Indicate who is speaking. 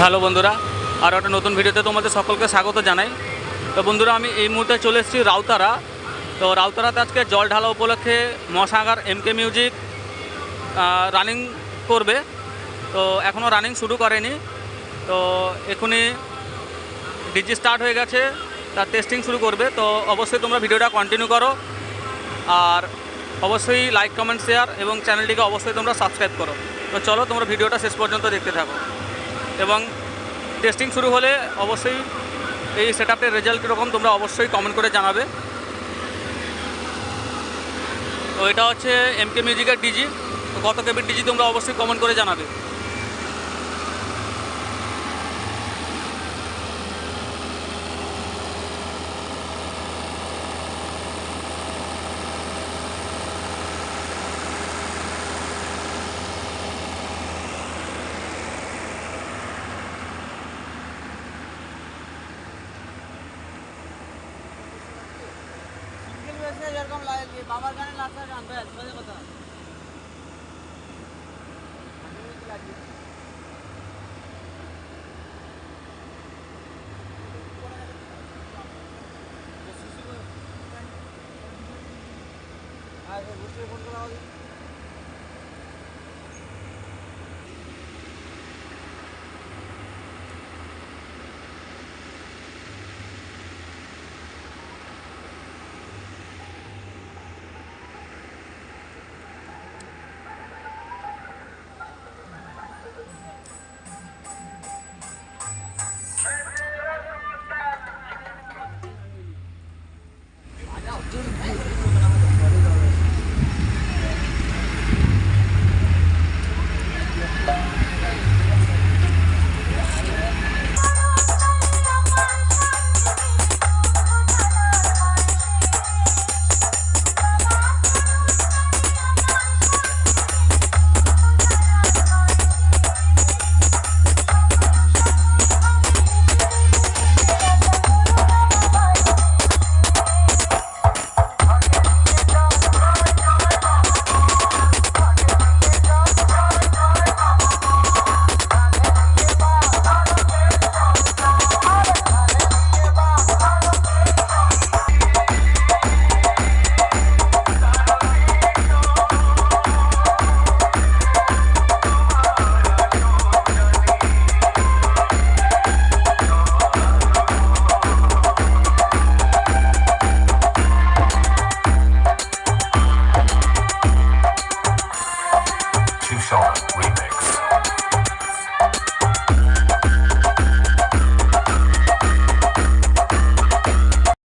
Speaker 1: Hello বন্ধুরা আর একটা নতুন ভিডিওতে তোমাদের সকলকে স্বাগত জানাই। তো বন্ধুরা, আমি এই মুহূর্তে চলে এসেছি রাউতারা। তো রাউতারাতে আজকে জল ঢালা উপলক্ষে মশাগার এমকে মিউজিক রানিং করবে। তো এখনও রানিং শুরু করেনি। তো এখনই ডিজি স্টার্ট হয়ে গেছে, তার টেস্টিং শুরু করবে। তো অবশ্যই তোমরা ভিডিওটা কন্টিনিউ করো। আর অবশ্যই লাইক কমেন্ট শেয়ার এবং চ্যানেলটিকে অবশ্যই তোমরা সাবস্ক্রাইব করো। তো চলো তোমরা ভিডিওটা শেষ পর্যন্ত দেখতে থাকো। এবং টেস্টিং শুরু হলে অবশ্যই এই সেট আপের রেজাল্ট কীরকম তোমরা অবশ্যই কমেন্ট করে জানাবে। তো এটা হচ্ছে এমকে মিউজিকের ডিজি তো কত কেবির ডিজি তোমরা অবশ্যই কমেন্ট করে জানাবে।
Speaker 2: সিঙ্গেল এরকম লাগে বাবার গানে লাস্টার গান বাজে কথা। আচ্ছা বুঝতে ফোন করা হবে Good, good.